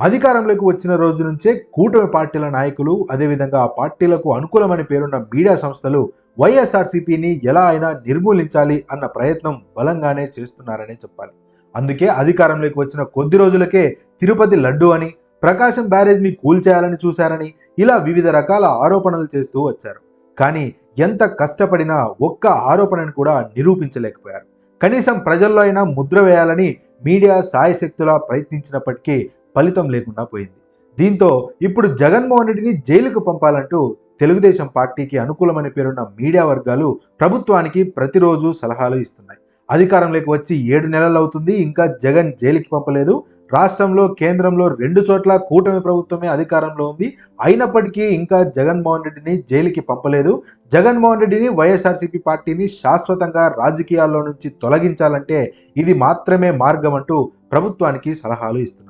అధికారంలోకి వచ్చిన రోజు నుంచే కూటమి పార్టీల నాయకులు అదేవిధంగా ఆ పార్టీలకు అనుకూలమని పేరున్న మీడియా సంస్థలు వైఎస్ఆర్సీపీని ఎలా అయినా నిర్మూలించాలి అన్న ప్రయత్నం బలంగానే చేస్తున్నారనే చెప్పాలి. అందుకే అధికారంలోకి వచ్చిన కొద్ది రోజులకే తిరుపతి లడ్డు అని ప్రకాశం బ్యారేజ్ని కూల్చేయాలని చూశారని ఇలా వివిధ రకాల ఆరోపణలు చేస్తూ వచ్చారు. కానీ ఎంత కష్టపడినా ఒక్క ఆరోపణను కూడా నిరూపించలేకపోయారు. కనీసం ప్రజల్లో అయినా ముద్ర వేయాలని మీడియా సాయశక్తులా ప్రయత్నించినప్పటికీ ఫలితం లేకుండా పోయింది. దీంతో ఇప్పుడు జగన్మోహన్ రెడ్డిని జైలుకు పంపాలంటూ తెలుగుదేశం పార్టీకి అనుకూలమని పేరున్న మీడియా వర్గాలు ప్రభుత్వానికి ప్రతిరోజు సలహాలు ఇస్తున్నాయి. అధికారంలోకి వచ్చి ఏడు నెలలు అవుతుంది ఇంకా జగన్ జైలుకి పంపలేదు. రాష్ట్రంలో కేంద్రంలో రెండు చోట్ల కూటమి ప్రభుత్వమే అధికారంలో ఉంది. అయినప్పటికీ ఇంకా జగన్మోహన్ రెడ్డిని జైలుకి పంపలేదు. జగన్మోహన్ రెడ్డిని వైఎస్ఆర్సీపీ పార్టీని శాశ్వతంగా రాజకీయాల్లో నుంచి తొలగించాలంటే ఇది మాత్రమే మార్గం అంటూ ప్రభుత్వానికి సలహాలు ఇస్తున్నారు.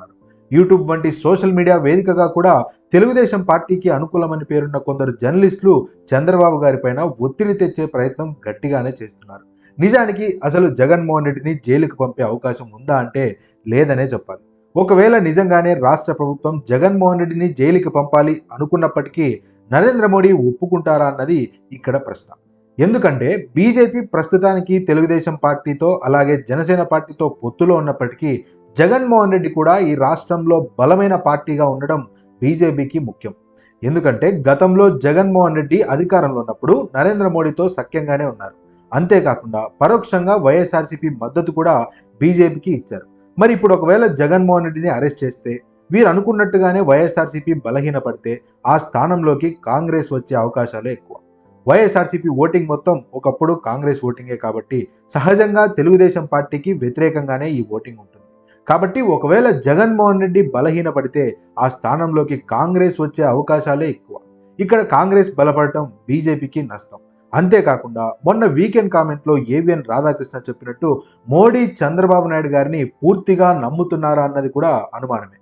యూట్యూబ్ వంటి సోషల్ మీడియా వేదికగా కూడా తెలుగుదేశం పార్టీకి అనుకూలమని పేరున్న కొందరు జర్నలిస్టులు చంద్రబాబు గారిపైన ఒత్తిడి తెచ్చే ప్రయత్నం గట్టిగానే చేస్తున్నారు. నిజానికి అసలు జగన్మోహన్ రెడ్డిని జైలుకు పంపే అవకాశం ఉందా అంటే లేదనే చెప్పాలి. ఒకవేళ నిజంగానే రాష్ట్ర ప్రభుత్వం జగన్మోహన్ రెడ్డిని జైలుకి పంపాలి అనుకున్నప్పటికీ నరేంద్ర మోడీ ఒప్పుకుంటారా అన్నది ఇక్కడ ప్రశ్న. ఎందుకంటే బీజేపీ ప్రస్తుతానికి తెలుగుదేశం పార్టీతో అలాగే జనసేన పార్టీతో పొత్తులో ఉన్నప్పటికీ జగన్మోహన్ రెడ్డి కూడా ఈ రాష్ట్రంలో బలమైన పార్టీగా ఉండడం బీజేపీకి ముఖ్యం. ఎందుకంటే గతంలో జగన్మోహన్ రెడ్డి అధికారంలో ఉన్నప్పుడు నరేంద్ర మోడీతో సఖ్యంగానే ఉన్నారు. అంతేకాకుండా పరోక్షంగా వైఎస్ఆర్సీపీ మద్దతు కూడా బీజేపీకి ఇచ్చారు. మరి ఇప్పుడు ఒకవేళ జగన్మోహన్ రెడ్డిని అరెస్ట్ చేస్తే వీరు అనుకున్నట్టుగానే వైఎస్ఆర్సీపీ బలహీనపడితే ఆ స్థానంలోకి కాంగ్రెస్ వచ్చే అవకాశాలు ఎక్కువ. వైఎస్ఆర్సీపీ ఓటింగ్ మొత్తం ఒకప్పుడు కాంగ్రెస్ ఓటింగే కాబట్టి సహజంగా తెలుగుదేశం పార్టీకి వ్యతిరేకంగానే ఈ ఓటింగ్ ఉంటుంది. కాబట్టి ఒకవేళ జగన్మోహన్ రెడ్డి బలహీనపడితే ఆ స్థానంలోకి కాంగ్రెస్ వచ్చే అవకాశాలే ఎక్కువ. ఇక్కడ కాంగ్రెస్ బలపడటం బీజేపీకి నష్టం. అంతేకాకుండా మొన్న వీకెండ్ కామెంట్లో ఏవిఎన్ రాధాకృష్ణ చెప్పినట్టు మోడీ చంద్రబాబు నాయుడు గారిని పూర్తిగా నమ్ముతున్నారా అన్నది కూడా అనుమానమే.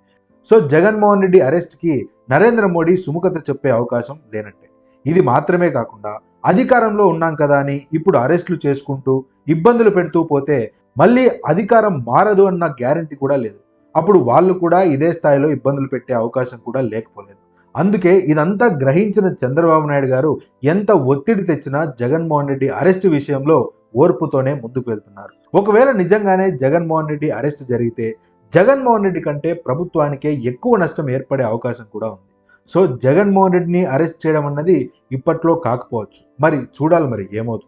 సో జగన్మోహన్ రెడ్డి అరెస్ట్కి నరేంద్ర మోడీ సుముఖత చెప్పే అవకాశం లేనట్టే. ఇది మాత్రమే కాకుండా అధికారంలో ఉన్నాం కదా అని ఇప్పుడు అరెస్టులు చేసుకుంటూ ఇబ్బందులు పెడుతూ పోతే మళ్ళీ అధికారం మారదు అన్న గ్యారంటీ కూడా లేదు. అప్పుడు వాళ్ళు కూడా ఇదే స్థాయిలో ఇబ్బందులు పెట్టే అవకాశం కూడా లేకపోలేదు. అందుకే ఇదంతా గ్రహించిన చంద్రబాబు నాయుడు గారు ఎంత ఒత్తిడి తెచ్చినా జగన్మోహన్ రెడ్డి అరెస్ట్ విషయంలో ఓర్పుతోనే ముందుకు వెళ్తున్నారు. ఒకవేళ నిజంగానే జగన్మోహన్ రెడ్డి అరెస్ట్ జరిగితే జగన్మోహన్ రెడ్డి కంటే ప్రభుత్వానికే ఎక్కువ నష్టం ఏర్పడే అవకాశం కూడా ఉంది. సో జగన్మోహన్ రెడ్డిని అరెస్ట్ చేయడం అన్నది ఇప్పట్లో కాకపోవచ్చు. మరి చూడాలి మరి ఏమవుతుంది.